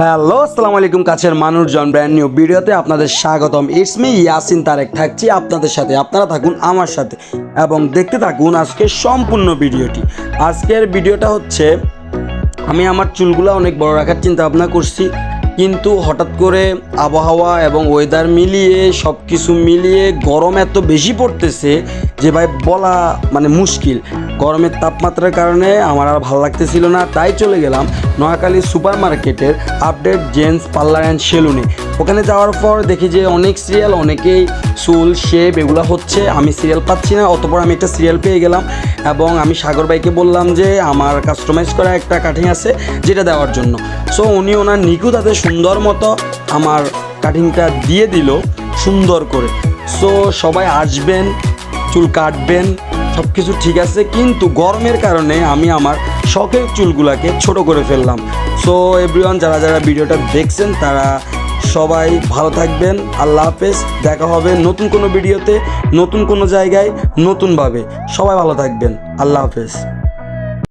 Hello, আসসালামু আলাইকুম, কাছের মানুষজন ব্র্যান্ড নিউ ভিডিওতে আপনাদের স্বাগতম। ইটস মি ইয়াসিন তারেক থাকছি আপনাদের সাথে। আপনারা থাকুন আমার সাথে এবং দেখতে থাকুন আজকের সম্পূর্ণ ভিডিওটি। আজকের ভিডিওটা হচ্ছে, আমি আমার চুলগুলো অনেক বড় রাখার চিন্তা ভাবনা করছি। কিন্তু হঠাৎ করে আবহাওয়া এবং ওয়েদার মিলিয়ে সব কিছু মিলিয়ে গরম এত বেশি পড়তেছে যে ভাই বলা মানে মুশকিল। গরমের তাপমাত্রার কারণে আমার আর ভালো লাগতেছিল না, তাই চলে গেলাম নোয়াখালী সুপার মার্কেটের আপডেট জেন্টস পার্লার অ্যান্ড সেলুনে ওখানে যাওয়ার পর দেখি যে অনেক সিরিয়াল অনেকেই চুল শেপ এগুলো হচ্ছে। আমি সিরিয়াল পাচ্ছি না, অতপর আমি একটা সিরিয়াল পেয়ে গেলাম। এবং আমি সাগর ভাইকে বললাম যে, আমার কাস্টমাইজ করা একটা কাটিং আছে, যেটা দেওয়ার জন্য। সো উনি ওনার নিখুঁত হাতে সুন্দর মতো আমার কাটিংটা দিয়ে দিল, সুন্দর করে। সো সবাই আসবেন, চুল কাটবেন সব কিছু ঠিক আছে। কিন্তু গরমের কারণে আমি আমার শখের চুলগুলাকে ছোট করে ফেললাম। সো এভরিওয়ান যারা যারা ভিডিওটা দেখছেন, তারা সবাই ভালো থাকবেন, আল্লাহ হাফেজ। দেখা হবে নতুন কোনো ভিডিওতে, নতুন কোনো জায়গায়, নতুনভাবে। সবাই ভালো থাকবেন, আল্লাহ হাফেজ।